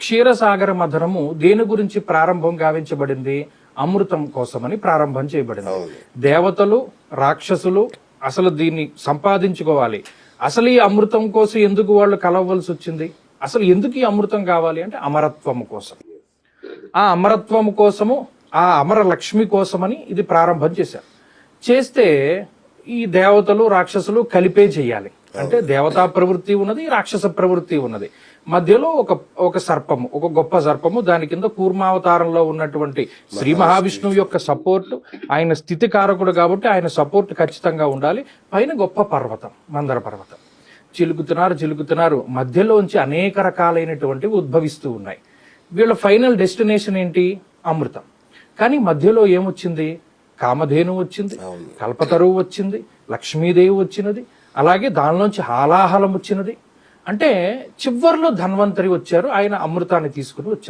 క్షీరసాగర మథనము దేని గురించి ప్రారంభం గావించబడింది? అమృతం కోసమని ప్రారంభం చేయబడింది. దేవతలు రాక్షసులు అసలు దీన్ని సంపాదించుకోవాలి. అసలు ఈ అమృతం కోసం ఎందుకు వాళ్ళు కలవలసి వచ్చింది? అసలు ఎందుకు ఈ అమృతం కావాలి అంటే అమరత్వం కోసం. ఆ అమరత్వం కోసము ఆ అమర లక్ష్మి కోసమని ఇది ప్రారంభం చేశారు. చేస్తే ఈ దేవతలు రాక్షసులు కలిపే చేయాలి. అంటే దేవతా ప్రవృత్తి ఉన్నది రాక్షస ప్రవృత్తి ఉన్నది. మధ్యలో ఒక ఒక సర్పము ఒక గొప్ప సర్పము దాని కింద కూర్మావతారంలో ఉన్నటువంటి శ్రీ మహావిష్ణువు. యొక్క సపోర్ట్ ఆయన స్థితి కారకుడు కాబట్టి ఆయన సపోర్ట్ ఖచ్చితంగా ఉండాలి. పైన గొప్ప పర్వతం మందర పర్వతం. చిలుకుతున్నారు చిలుకుతున్నారు. మధ్యలోంచి అనేక రకాలైనటువంటివి ఉద్భవిస్తూ ఉన్నాయి. వీళ్ళ ఫైనల్ డెస్టినేషన్ ఏంటి? అమృతం. కానీ మధ్యలో ఏమొచ్చింది? కామధేను వచ్చింది కల్పతరువు వచ్చింది లక్ష్మీదేవి వచ్చినది అలాగే దానిలోంచి హాలాహలం వచ్చినది. అంటే చివరిలో ధన్వంతరి వచ్చారు. ఆయన అమృతాన్ని తీసుకుని వచ్చారు.